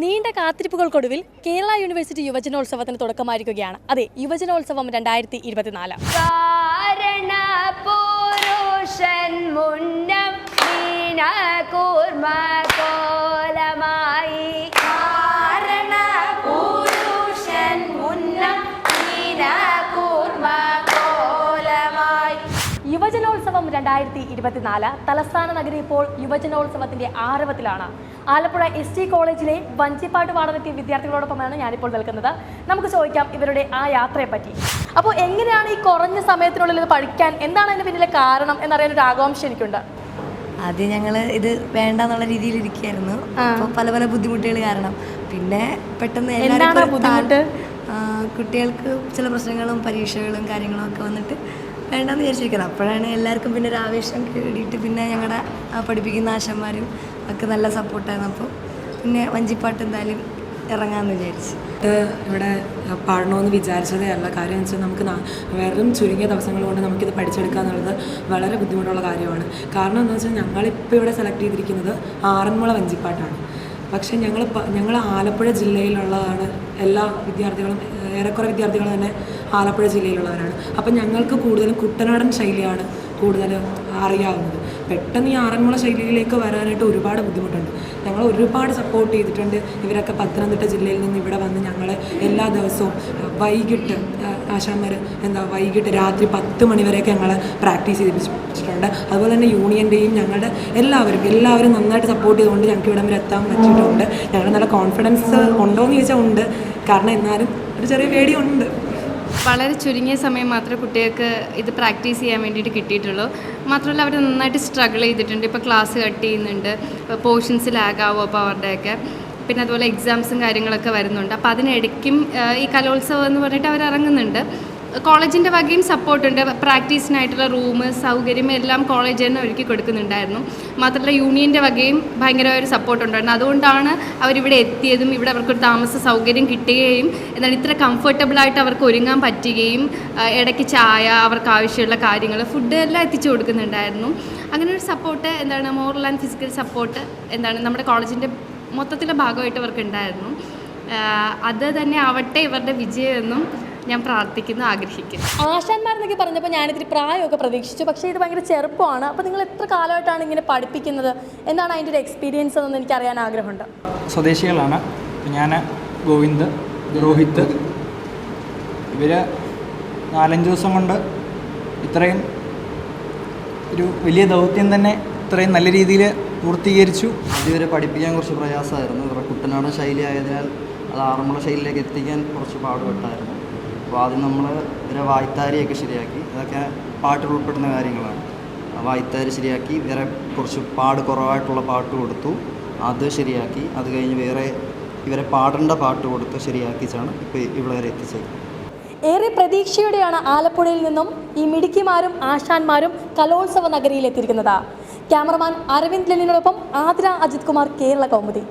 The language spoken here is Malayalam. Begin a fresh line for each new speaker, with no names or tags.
നീണ്ട കാത്തിരിപ്പുകൾക്കൊടുവിൽ കേരള യൂണിവേഴ്സിറ്റി യുവജനോത്സവത്തിന് തുടക്കമായിരിക്കുകയാണ്. അതെ യുവജനോത്സവം രണ്ടായിരത്തി ഇരുപത്തിനാല്
മുന്നം
രണ്ടായിരത്തി ഇരുപത്തിനാല് തലസ്ഥാന നഗരി ഇപ്പോൾ യുവജനോത്സവത്തിന്റെ ആരവത്തിലാണ്. ആലപ്പുഴ എസ് ടി കോളേജിലെ വഞ്ചിപ്പാട്ട് പാടാനെത്തിയ വിദ്യാർത്ഥികളോടൊപ്പമാണ് ഞാനിപ്പോൾ നിൽക്കുന്നത്. നമുക്ക് ചോദിക്കാം ഇവരുടെ ആ യാത്രയെ പറ്റി. അപ്പോൾ എങ്ങനെയാണ് ഈ കുറഞ്ഞ സമയത്തിനുള്ളിൽ ഇത് പഠിക്കാൻ? എന്താണ് അതിന് പിന്നിലെ കാരണം എന്നറിയാൻ ഒരു ആകാംക്ഷ എനിക്കുണ്ട്.
ആദ്യം ഞങ്ങൾ ഇത് വേണ്ട എന്നുള്ള രീതിയിൽ ഇരിക്കുകയായിരുന്നു. അപ്പോൾ പല പല ബുദ്ധിമുട്ടുകൾ കാരണം. പിന്നെ പെട്ടെന്ന് എല്ലാവർക്കും കുട്ടികൾക്ക് ചില പ്രശ്നങ്ങളും പരീക്ഷകളും കാര്യങ്ങളും ഒക്കെ വന്നിട്ട് വേണ്ടെന്ന് വിചാരിച്ചിരിക്കണം അപ്പോഴാണ് എല്ലാവർക്കും പിന്നെ ഒരു ആവേശം കേടിയിട്ട് പിന്നെ ഞങ്ങളുടെ പഠിപ്പിക്കുന്ന ആശന്മാരും ഒക്കെ നല്ല സപ്പോർട്ടായിരുന്നു. അപ്പോൾ പിന്നെ വഞ്ചിപ്പാട്ട് എന്തായാലും ഇറങ്ങാമെന്ന് വിചാരിച്ചു.
ഇവിടെ പാടണമെന്ന് വിചാരിച്ചതേ അല്ല. കാര്യം എന്ന് വെച്ചാൽ നമുക്ക് വെറും ചുരുങ്ങിയ ദിവസങ്ങൾ കൊണ്ട് നമുക്കിത് പഠിച്ചെടുക്കുക എന്നുള്ളത് വളരെ ബുദ്ധിമുട്ടുള്ള കാര്യമാണ്. കാരണം എന്താ വെച്ചാൽ ഞങ്ങളിപ്പോൾ ഇവിടെ സെലക്ട് ചെയ്തിരിക്കുന്നത് ആറന്മുള വഞ്ചിപ്പാട്ടാണ്. പക്ഷേ ഞങ്ങൾ ഞങ്ങൾ ആലപ്പുഴ ജില്ലയിലുള്ളതാണ് എല്ലാ വിദ്യാർത്ഥികളും ഏറെക്കുറെ വിദ്യാർത്ഥികൾ തന്നെ ആലപ്പുഴ ജില്ലയിലുള്ളവരാണ്. അപ്പം ഞങ്ങൾക്ക് കൂടുതലും കുട്ടനാടൻ ശൈലിയാണ് കൂടുതൽ അറിയാവുന്നത്. പെട്ടെന്ന് ഈ ആറന്മുള ശൈലിയിലേക്ക് വരാനായിട്ട് ഒരുപാട് ബുദ്ധിമുട്ടുണ്ട്. ഞങ്ങൾ ഒരുപാട് സപ്പോർട്ട് ചെയ്തിട്ടുണ്ട്. ഇവരൊക്കെ പത്തനംതിട്ട ജില്ലയിൽ നിന്ന് ഇവിടെ വന്ന് ഞങ്ങൾ എല്ലാ ദിവസവും വൈകിട്ട് ആശാന്മാർ എന്താ വൈകിട്ട് രാത്രി പത്ത് മണിവരെയൊക്കെ ഞങ്ങൾ പ്രാക്ടീസ് ചെയ്തിട്ടുണ്ട് അതുപോലെ തന്നെ യൂണിയന്റെയും ഞങ്ങളുടെ എല്ലാവരും എല്ലാവരും നന്നായിട്ട് സപ്പോർട്ട് ചെയ്തുകൊണ്ട് ഞങ്ങൾക്ക് ഇവിടം വരെ എത്താൻ പറ്റിയിട്ടുണ്ട്. ഞങ്ങൾ നല്ല കോൺഫിഡൻസ് ഉണ്ടോ എന്ന് ചോദിച്ചാൽ ഉണ്ട്. കാരണം എന്നാലും ഒരു ചെറിയ പേടിയുണ്ട്
വളരെ ചുരുങ്ങിയ സമയം മാത്രമേ കുട്ടികൾക്ക് ഇത് പ്രാക്ടീസ് ചെയ്യാൻ വേണ്ടിയിട്ട് കിട്ടിയിട്ടുള്ളൂ. മാത്രമല്ല അവർ നന്നായിട്ട് സ്ട്രഗിൾ ചെയ്തിട്ടുണ്ട്. ഇപ്പോൾ ക്ലാസ് കട്ട് ചെയ്യുന്നുണ്ട്. പോർഷൻസ് ലാഗാവോ അപ്പോൾ അവരുടെയൊക്കെ. പിന്നെ അതുപോലെ എക്സാംസും കാര്യങ്ങളൊക്കെ വരുന്നുണ്ട്. അപ്പോൾ അതിനിടയ്ക്കും ഈ കലോത്സവം എന്ന് പറഞ്ഞിട്ട് അവർ ഇറങ്ങുന്നുണ്ട്. കോളേജിന്റെ വകയും സപ്പോർട്ടുണ്ട് പ്രാക്ടീസിനായിട്ടുള്ള റൂം സൗകര്യം എല്ലാം കോളേജ് തന്നെ ഒരുക്കി കൊടുക്കുന്നുണ്ടായിരുന്നു. മാത്രമല്ല യൂണിയന്റെ വകയും ഭയങ്കരമായ ഒരു സപ്പോർട്ട് ഉണ്ടായിരുന്നു. അതുകൊണ്ടാണ് അവരിവിടെ എത്തിയതും ഇവിടെ അവർക്കൊരു താമസ സൗകര്യം കിട്ടുകയും എന്നാൽ ഇത്ര കംഫർട്ടബിളായിട്ട് അവർക്ക് ഒരുങ്ങാൻ പറ്റുകയും ഇടയ്ക്ക് ചായ അവർക്ക് ആവശ്യമുള്ള കാര്യങ്ങൾ ഫുഡ് എല്ലാം എത്തിച്ചു കൊടുക്കുന്നുണ്ടായിരുന്നു. അങ്ങനെ ഒരു സപ്പോർട്ട് എന്താണ് മോറൽ ആൻഡ് ഫിസിക്കൽ സപ്പോർട്ട് എന്താണ് നമ്മുടെ കോളേജിന്റെ മൊത്തത്തിലെ ഭാഗമായിട്ട് അവർക്ക് ഉണ്ടായിരുന്നു അത് തന്നെ ആവട്ടെ ഇവരുടെ വിജയമെന്നും ഞാൻ പ്രാർത്ഥിക്കുന്നു ആഗ്രഹിക്കുന്നു.
ആശാന്മാരെന്നൊക്കെ പറഞ്ഞപ്പോൾ ഞാനിത്തിരി പ്രായമൊക്കെ പ്രതീക്ഷിച്ചു. പക്ഷേ ഇത് ഭയങ്കര ചെറുപ്പമാണ്. അപ്പോൾ നിങ്ങൾ എത്ര കാലമായിട്ടാണ് ഇങ്ങനെ പഠിപ്പിക്കുന്നത്? എന്താണ് അതിന്റെ ഒരു എക്സ്പീരിയൻസ് എന്ന് എനിക്ക് അറിയാൻ ആഗ്രഹമുണ്ട്.
സ്വദേശികളാണ്. ഞാൻ ഗോവിന്ദ് രോഹിത്. ഇവർ നാലഞ്ച് ദിവസം കൊണ്ട് ഇത്രയും ഒരു വലിയ ദൗത്യം തന്നെ ഇത്രയും നല്ല രീതിയിൽ പൂർത്തീകരിച്ചു.
ഇതുവരെ പഠിപ്പിക്കാൻ കുറച്ച് പ്രയാസമായിരുന്നു. ഇവരുടെ കുട്ടനാടൻ ശൈലി ആയതിനാൽ അത് ആറന്മുള ശൈലിയിലേക്ക് എത്തിക്കാൻ കുറച്ച് പാടുപെട്ടായിരുന്നു. അപ്പോൾ ആദ്യം നമ്മൾ ഇവരെ വായ്ത്താരിയൊക്കെ ശരിയാക്കി. അതൊക്കെ പാട്ടിൽ ഉൾപ്പെടുന്ന കാര്യങ്ങളാണ്. വായ്ത്താരി ശരിയാക്കി വേറെ കുറച്ച് പാട് കുറവായിട്ടുള്ള പാട്ട് കൊടുത്തു. അത് ശരിയാക്കി. അത് കഴിഞ്ഞ് വേറെ ഇവരെ പാടേണ്ട പാട്ട് കൊടുത്ത് ശരിയാക്കിച്ചാണ് ഇപ്പോൾ ഇവിടെ വരെ എത്തിച്ചത്.
ഏറെ പ്രതീക്ഷയോടെയാണ് ആലപ്പുഴയിൽ നിന്നും ഈ മിടുക്കിമാരും ആശാന്മാരും കലോത്സവ നഗരിയിൽ എത്തിയിരിക്കുന്നത്. ക്യാമറമാൻ അരവിന്ദ് ലെനിനോടൊപ്പം ആതിര അജിത് കുമാർ കേരള കൗമുദി.